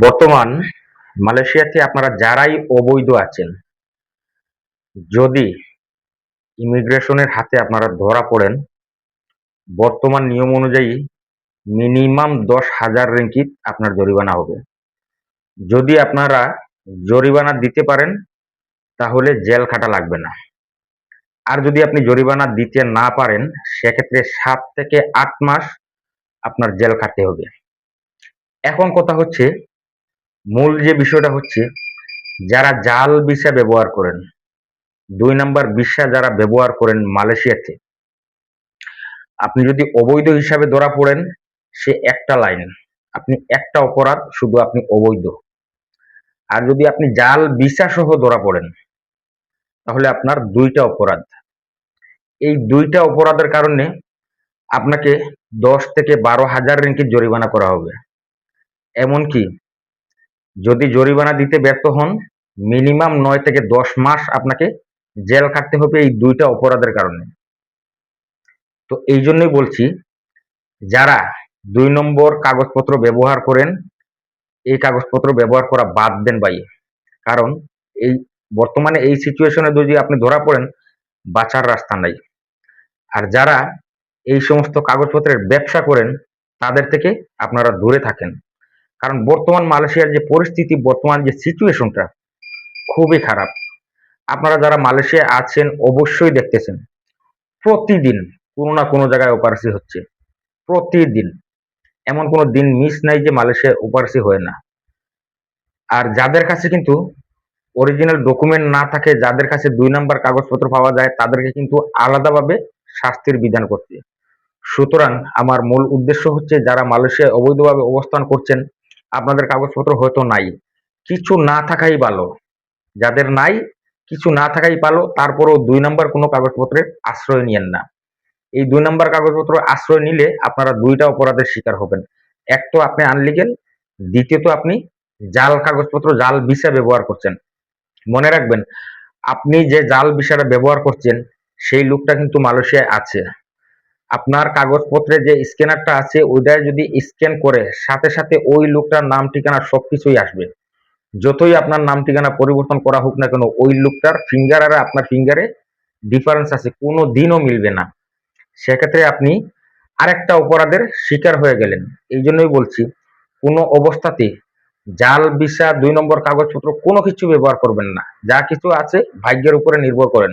বর্তমান মালয়েশিয়াতে আপনারা যারাই অবৈধ আছেন, যদি ইমিগ্রেশনের হাতে আপনারা ধরা পড়েন, বর্তমান নিয়ম অনুযায়ী মিনিমাম দশ হাজার রিঙ্কিত আপনার জরিমানা হবে। যদি আপনারা জরিমানা দিতে পারেন, তাহলে জেল খাটা লাগবে না। আর যদি আপনি জরিমানা দিতে না পারেন, সেক্ষেত্রে সাত থেকে আট মাস আপনার জেল খাটতে হবে। এখন কথা হচ্ছে মূল যে বিষয়টা হচ্ছে, যারা জাল ভিসা ব্যবহার করেন, দুই নাম্বার ভিসা যারা ব্যবহার করেন মালয়েশিয়াতে, আপনি যদি অবৈধ হিসাবে ধরা পড়েন, সে একটা লাইন, আপনি একটা অপরাধ, শুধু আপনি অবৈধ। আর যদি আপনি জাল ভিসা সহ ধরা পড়েন, তাহলে আপনার দুইটা অপরাধ। এই দুইটা অপরাধের কারণে আপনাকে দশ থেকে বারো হাজার রিঙ্কিত জরিমানা করা হবে। এমনকি যদি জরিমানা দিতে ব্যর্থ হন, মিনিমাম নয় থেকে দশ মাস আপনাকে জেল কাটতে হবে এই দুইটা অপরাধের কারণে। তো এই জন্যই বলছি, যারা দুই নম্বর কাগজপত্র ব্যবহার করেন, এই কাগজপত্র ব্যবহার করা বাদ দেন ভাই। কারণ এই বর্তমানে এই সিচুয়েশনে যদি আপনি ধরা পড়েন, বাঁচার রাস্তা নাই। আর যারা এই সমস্ত কাগজপত্রের ব্যবসা করেন, তাদের থেকে আপনারা দূরে থাকেন। কারণ বর্তমান মালয়েশিয়ার যে পরিস্থিতি, বর্তমান যে সিচুয়েশনটা খুবই খারাপ। আপনারা যারা মালয়েশিয়া আছেন অবশ্যই দেখতেছেন, প্রতিদিন কোনো না কোনো জায়গায় ওপারসি হচ্ছে, প্রতিদিন। এমন কোনো দিন মিস নাই যে মালয়েশিয়া ওপারসি হয় না। আর যাদের কাছে কিন্তু অরিজিনাল ডকুমেন্ট না থাকে, যাদের কাছে দুই নাম্বার কাগজপত্র পাওয়া যায়, তাদেরকে কিন্তু আলাদাভাবে শাস্তির বিধান করতে। সুতরাং আমার মূল উদ্দেশ্য হচ্ছে, যারা মালয়েশিয়ায় অবৈধভাবে অবস্থান করছেন আপনাদের কাগজপত্র হয়তো নাই। কিছু না থাকাই ভালো। যাদের নাই, কিছু না থাকাই ভালো, তারপরেও দুই নম্বর কোনো কাগজপত্রের আশ্রয় নিয়েন না। এই দুই নম্বর কাগজপত্র আশ্রয় নিলে আপনারা দুইটা অপরাধের শিকার হবেন। এক তো আপনি আনলিগেল দ্বিতীয়ত আপনি জাল কাগজপত্র, জাল ভিসা ব্যবহার করছেন। মনে রাখবেন, আপনি যে জাল ভিসাটা ব্যবহার করছেন, সেই লোকটা কিন্তু মালয়েশিয়ায় আছে। আপনার কাগজপত্রে যে স্ক্যানারটা আছে ওইটা যদি স্ক্যান করে, সাথে সাথে ওই লোকটার নাম, ঠিকানা সবকিছুই আসবে। যতই আপনার নাম, ঠিকানা পরিবর্তন করা হোক না কেন, ওই লোকটার ফিঙ্গার আর আপনার ফিঙ্গারে ডিফারেন্স আছে, কোনো দিনও মিলবে না। সেক্ষেত্রে আপনি আরেকটা অপরাধের শিকার হয়ে গেলেন। এই জন্যই বলছি, কোনো অবস্থাতে জাল ভিসা দুই নম্বর কাগজপত্র কোনো কিছু ব্যবহার করবেন না। যা কিছু আছে, ভাগ্যের উপরে নির্ভর করেন।